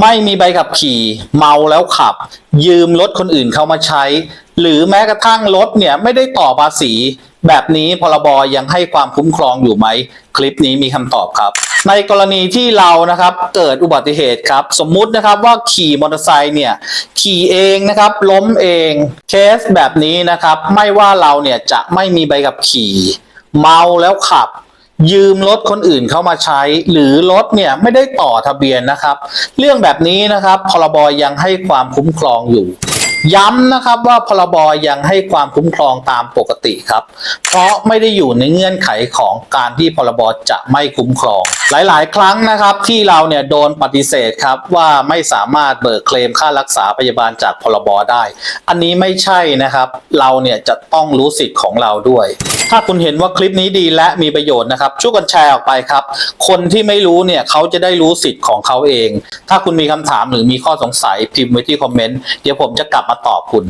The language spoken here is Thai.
ไม่มีใบขับขี่เมาแล้วขับ ยืมรถคนอื่นเข้ามาใช้ หรือแม้กระทั่งรถเนี่ยไม่ได้ต่อภาษี แบบนี้พรบยังให้ความคุ้มครองอยู่ไหม คลิปนี้มีคำตอบครับ ในกรณีที่เรานะครับเกิดอุบัติเหตุครับ สมมุตินะครับว่าขี่มอเตอร์ไซค์เนี่ยขี่เองนะครับล้มเองเคสแบบนี้นะครับ ไม่ว่าเราเนี่ยจะไม่มีใบขับขี่ เมาแล้วขับ ยืมรถคนอื่นเข้ามาใช้ หรือรถเนี่ยไม่ได้ต่อทะเบียนนะครับ เรื่องแบบนี้นะครับพรบยังให้ความคุ้มครองอยู่ ย้ำนะครับว่าพรบยังให้ความคุ้มครองตามปกติครับ เพราะไม่ได้อยู่ในเงื่อนไขของการที่พรบจะไม่คุ้มครอง หลาย ๆ ครั้งนะครับที่เราเนี่ยโดนปฏิเสธครับว่าไม่สามารถเบิกเคลมค่ารักษาพยาบาลจากพรบได้ อันนี้ไม่ใช่นะครับ เราเนี่ยจะต้องรู้สิทธิ์ของเราด้วย ถ้าคุณเห็นว่าคลิปนี้ดีและมีประโยชน์นะครับช่วยกันแชร์ออกไปครับ คนที่ไม่รู้เนี่ยเขาจะได้รู้สิทธิ์ของเขาเอง ถ้าคุณมีคำถามหรือมีข้อสงสัยพิมพ์ไว้ที่คอมเมนต์เดี๋ยวผมจะกลับมาตอบคุณ